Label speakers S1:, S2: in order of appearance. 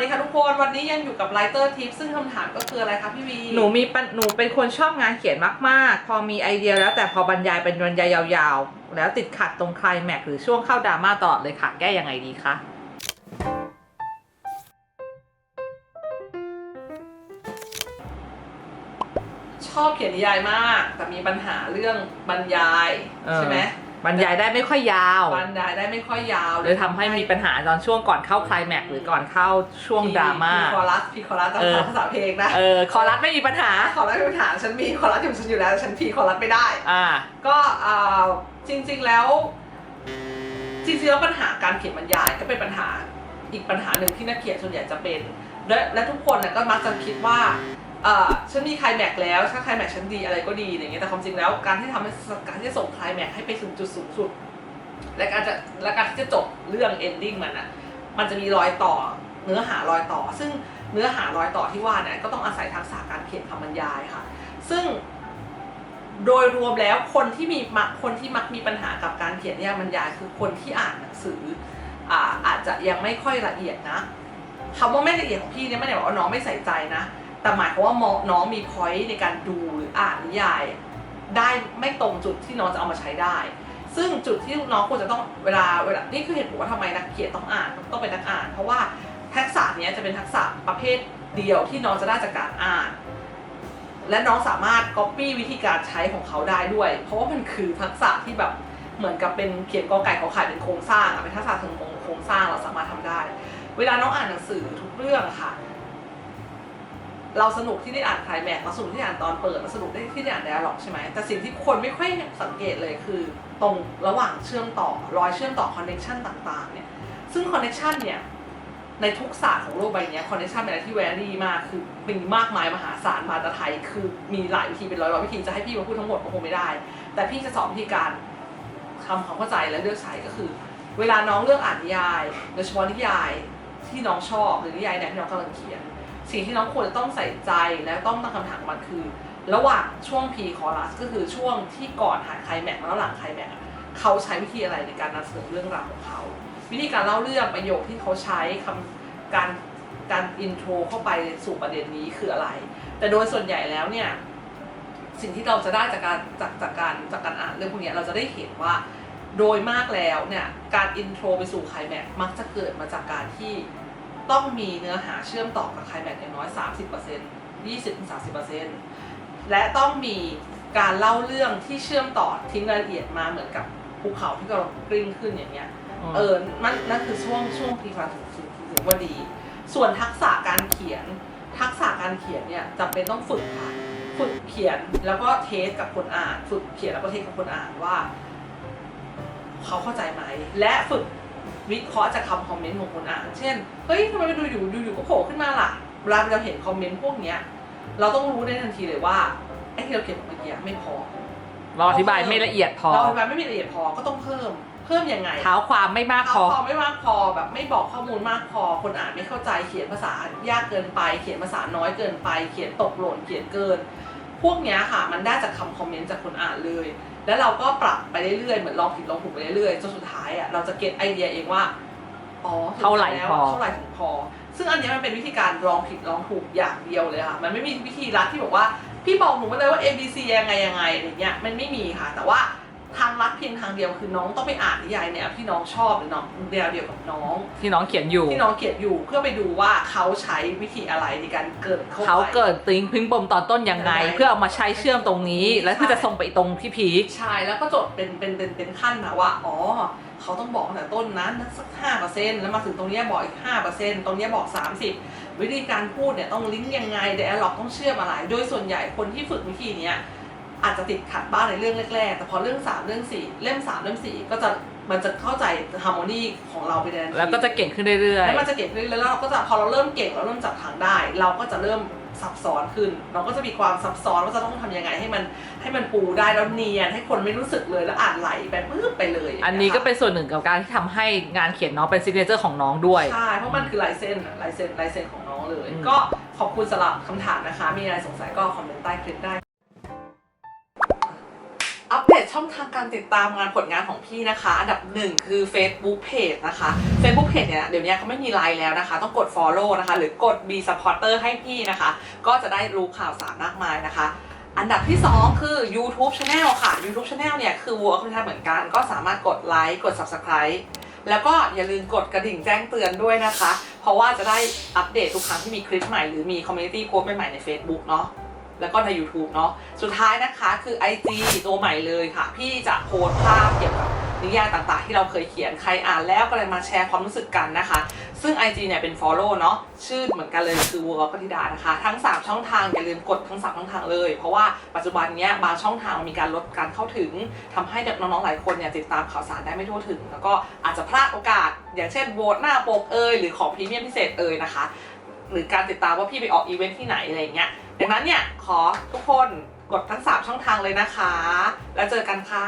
S1: ดีค่ะทุกคน วันนี้ยังอยู่กับไลเตอร์ทิปซึ่งคำถามก็คืออะไรคะพี่วี
S2: หนูมีปัญหนูเป็นคนชอบงานเขียนมาก ๆ พอมีไอเดียแล้วแต่พอบรรยายเป็นบรรยายยาว ๆ แล้วติดขัดตรงไคลแม็กซ์หรือช่วงเข้าดราม่าตลอดเลยค่ะ แก้ยังไงดีคะ
S1: ชอบเขียนนิยายมาก แต่มีปัญหาเรื่องบรรยาย
S2: เออ
S1: ใช่ไหม
S2: บรรยายได้ไม่ค่อยยาว
S1: บรรยายได้ไม่ค่อยยาว
S2: เลยทำให้มีปัญหาตอนช่วงก่อนเข้าไคลแม็กซ์หรือก่อนเข้าช่วงดราม่า
S1: พีคอรัสพีคอรัสตาม
S2: เออ
S1: ภาษาเพลงนะ
S2: เออคอรัสไม่มีปัญหา
S1: คอรัสมีปัญหาฉันมีคอรัสอยู่ฉันอยู่แล้วฉันพีคอรัสไม่ได้
S2: อ่า
S1: ก็เอ่อจริง ๆแล้ว จริงๆแล้วปัญหาการเขียนบรรยายก็เป็นปัญหาอีกปัญหาหนึ่งที่นักเขียนส่วนใหญ่จะเป็น และและทุกคนน่ะก็มักจะคิดว่า เออฉันมีคลายแม็กแล้วถ้าคลายแม็กฉันดีอะไรก็ดีอย่างเงี้ยแต่ความจริงแล้วการที่ทำให้การที่ส่งคลายแม็กให้ไปถึงจุดสูงสุด และการจะและการที่จะจบเรื่องเอนดิ้งมันอะมันจะมีรอยต่อเนื้อหารอยต่อ ซึ่งเนื้อหารอยต่อที่ว่าเนี่ยก็ต้องอาศัยทักษะการเขียนคำบรรยายค่ะ ซึ่งโดยรวมแล้วคนที่มีมักคนที่มักมีปัญหากับการเขียนนิยายบรรยายคือคนที่อ่านหนังสืออาอาจจะยังไม่ค่อยละเอียดนะคำว่าไม่ละเอียดของพี่เนี่ยไม่ได้บอกว่าน้องไม่ใส่ใจนะ แต่หมายความว่าน้องมีพอยต์ในการดูหรืออ่านนิยาย ได้ไม่ตรงจุดที่น้องจะเอามาใช้ได้ ซึ่งจุดที่น้องควรจะต้องเวลาเวลานี่คือเหตุผลว่าทำไมนักเขียนต้องอ่านต้องเป็นนักอ่าน เพราะว่าทักษะนี้จะเป็นทักษะประเภทเดียวที่น้องจะได้จากการอ่าน และน้องสามารถ copy วิธีการใช้ของเขาได้ด้วย เพราะว่ามันคือทักษะที่แบบเหมือนกับเป็นเขียนกอไก่ขอไข่เป็นโครงสร้างอะเป็นทักษะถึงโครงสร้างเราสามารถทำได้ เวลาน้องอ่านหนังสือทุกเรื่องค่ะ เราสนุกที่ได้อ่านไคลแม็กเราสนุกที่อ่านตอนเปิดเราสนุกได้ที่ได้อ่านไดอะล็อกใช่ไหมแต่สิ่งที่คนไม่ค่อยสังเกตเลยคือ ตรงระหว่างเชื่อมต่อรอยเชื่อมต่อคอนเน t ชันต่างๆเนี่ยซึ่งคอนเน t ชันเนี่ยในทุกศาสตร์ของโลกใบนี้คอนเน t ชันเป็นอะไรที่แวรี่มากคือมีมากมายมหาศาลมาต่ไทย คือมีหลายวิธีเป็นร้อยๆวิธีจะให้พี่มาพูดทั้งหมดก็คงไม่ได้ แต่พี่จะสอนวิธีการทำความเข้าใจและเลือกใช้ก็คือ เวลาน้องเลือกอ่านนิยายโดยเฉพาะนิยาย ที่น้องชอบหรือนิยายแนวที่น้องกำลังเขียน สิ่งที่น้องควรจะต้องใส่ใจและต้องตั้งคำถามมันคือ ระหว่างช่วง P คอรัสก็คือช่วงที่ก่อนหาไคลแม็กซ์แล้วหลังไคลแม็กซ์เขาใช้วิธีอะไรในการนำเสนอเรื่องราวของเขา วิธีการเล่าเรื่องประโยคที่เขาใช้คำการการอินโทรเข้าไปสู่ประเด็นนี้คืออะไร แต่โดยส่วนใหญ่แล้วเนี่ยสิ่งที่เราจะได้จากการจากจากการจากการอ่านเรื่องพวกนี้เราจะได้เห็นว่า โดยมากแล้วเนี่ยการอินโทรไปสู่ไคลแม็กซ์มักจะเกิดมาจากการที่ต้องมีเนื้อหาเชื่อมต่อกับไคลแม็กซ์อย่างน้อย 30% 20-30%และต้องมีการเล่าเรื่องที่เชื่อมต่อทิ้งรายละเอียดมาเหมือนกับภูเขาที่กำลังกลิ้งขึ้นอย่างเงี้ยเออมันนั่นคือช่วงช่วงพีคาถึงถึงถึงว่าดี ส่วนทักษะการเขียน ทักษะการเขียนเนี่ยจำเป็นต้องฝึกค่ะฝึกเขียนแล้วก็เทสกับคนอ่าน ฝึกเขียนแล้วก็เทสกับคนอ่านว่า เขาเข้าใจไหมและฝึกวิเคราะห์จากคำคอมเมนต์ของคนอ่าน เช่น เฮ้ยทำไมดูอยู่ดูอยู่ก็โผล่ขึ้นมาล่ะ เวลาเราเห็นคอมเมนต์พวกเนี้ย เราต้องรู้ได้ทันทีเลยว่าไอ้ที่เราเขียนเมื่อกี้ไม่พอ
S2: เราอธิบายไม่ละเอียดพอ
S1: เราอธิบายไม่มีละเอียดพอก็ต้องเพิ่ม เพิ่มยังไง
S2: เท้าความไม่มากพอ
S1: พอ ไม่มากพอแบบไม่บอกข้อมูลมากพอ คนอ่านไม่เข้าใจเขียนภาษายากเกินไป เขียนภาษาน้อยเกินไป เขียนตกหล่นเขียนเกิน พวกเนี้ยค่ะ มันได้จากคำคอมเมนต์จากคนอ่านเลย แล้วเราก็ปรับไปเรื่อยๆเหมือนลองผิดลองถูกไปเรื่อยๆจนสุดท้ายอะเราจะเก็ตไอเดียเองว่าอ๋อ
S2: เท่าไหร่
S1: แล้ว
S2: พอ
S1: เท่าไหร่ถึงพอ ซึ่งอันเนี้ยมันเป็นวิธีการลองผิดลองถูกอย่างเดียวเลยค่ะมันไม่มีวิธีลัดที่บอกว่าพี่บอกหนูมาเลยว่า A B C ยังไงยังไงอะไรเงี้ยมันไม่มีค่ะแต่ว่า ทางลัดเพียงทางเดียวคือน้องต้องไปอ่านนิยายแนวที่น้องชอบหรือน้องแนวเดียวกับน้อง
S2: ที่น้องเขียนอยู่
S1: ที่น้องเขียนอยู่เพื่อไปดูว่าเขาใช้วิธีอะไรในการเกิดเข้าไป
S2: เขาเกิดติ้งพิงปมตอนต้นยังไง
S1: ยังไง
S2: เพื่อเอามาใช้เชื่อมตรงนี้ แล้วเพื่อจะส่งไปตรงที่พีค
S1: ใช่แล้วก็จดเป็นเป็นเป็นเป็นขั้นมาว่าอ๋อเขาต้องบอกตั้งแต่ต้นนั้นสักห้าเปอร์เซ็นต์แล้วมาถึงตรงเนี้ยบอกอีกห้าเปอร์เซ็นต์ตรงเนี้ยบอกสามสิบวิธีการพูดเนี่ยต้องลิงก์ยังไงเดอะล็อกต้องเชื่อมอะไร โดยส่วนใหญ่คนที่ฝึกวิธีเนี้ย อาจจะติดขัดบ้างในเรื่องแรกๆ แต่พอเรื่องสามเรื่องสี่เล่มสามเล่มสี่ก็จะมันจะเข้าใจฮาร์โมนีของเราไปในทันที
S2: แล้วก็จะเก่งขึ้นเรื่อย
S1: แล้วมันจะเก่งขึ้นแล้วเราก็จะพอเราเริ่มเก่งเราเริ่มจับทางได้ เราก็จะเริ่มซับซ้อนขึ้น เราก็จะมีความซับซ้อนว่าจะต้องทำยังไงให้มันให้มันปูได้แล้วเนียนให้คนไม่รู้สึกเลยแล้วอ่านไหลไปปึ๊บไปเลย
S2: ๆ อันนี้ก็เป็นส่วนหนึ่งกับการที่ทำให้งานเขียนน้องเป็นซิกเนเจอร์ของน้องด้วย
S1: ใช่ เพราะมันคือลายเส้นอะลายเส้นลายเส้นของน้องเลย
S2: อืม
S1: ก็ขอบคุณสำหรับคำถามนะคะ มีอะไรสงสัยก็คอมเมนต์ใต้คลิปได้ อัปเดตช่องทางการติดตามงานผลงานของพี่นะคะ อันดับหนึ่งคือ Facebook Page นะคะ Facebook Page เนี่ยเดี๋ยวนี้เขาไม่มีไลน์แล้วนะคะ ต้องกด Follow นะคะ หรือกด B Supporter ให้พี่นะคะ ก็จะได้รู้ข่าวสารมากมายนะคะอันดับที่ 2 คือ YouTube Channel ค่ะ YouTube Channel เนี่ยคือ Work ที่ทำเหมือนกัน ก็สามารถกดไลค์กด Subscribe แล้วก็อย่าลืมกดกระดิ่งแจ้งเตือนด้วยนะคะ เพราะว่าจะได้อัปเดตทุกครั้งที่มีคลิปใหม่หรือมีคอมมูนิตี้โพสต์ใหม่ๆใน Facebook เนาะ แล้วก็ใน YouTube เนาะสุดท้ายนะคะคือ IG ตัวใหม่เลยค่ะ พี่จะโพสภาพเกี่ยวกับนิยายต่างๆ ที่เราเคยเขียนใครอ่านแล้วก็เลยมาแชร์ความรู้สึกกันนะคะ ซึ่ง IG เนี่ยเป็น Follow เนาะชื่อเหมือนกันเลยคือวัวปฏิดานะคะ ทั้ง 3 ช่องทางอย่าลืมกดทั้ง 3 ช่องทางเลย เพราะว่าปัจจุบันเนี้ยบางช่องทางมีการลดการเข้าถึงทำให้น้องๆหลายคนเนี่ยติดตามข่าวสารได้ไม่ทั่วถึง แล้วก็อาจจะพลาดโอกาส อย่างเช่นโหวตหน้าปกเอยหรือของพรีเมียมพิเศษเอยนะคะหรือการติดตามว่าพี่ไปออกอีเวนท์ที่ไหนอะไรเงี้ย ดังนั้นเนี่ยขอทุกคนกดทั้ง 3 ช่องทางเลยนะคะ แล้วเจอกันค่ะ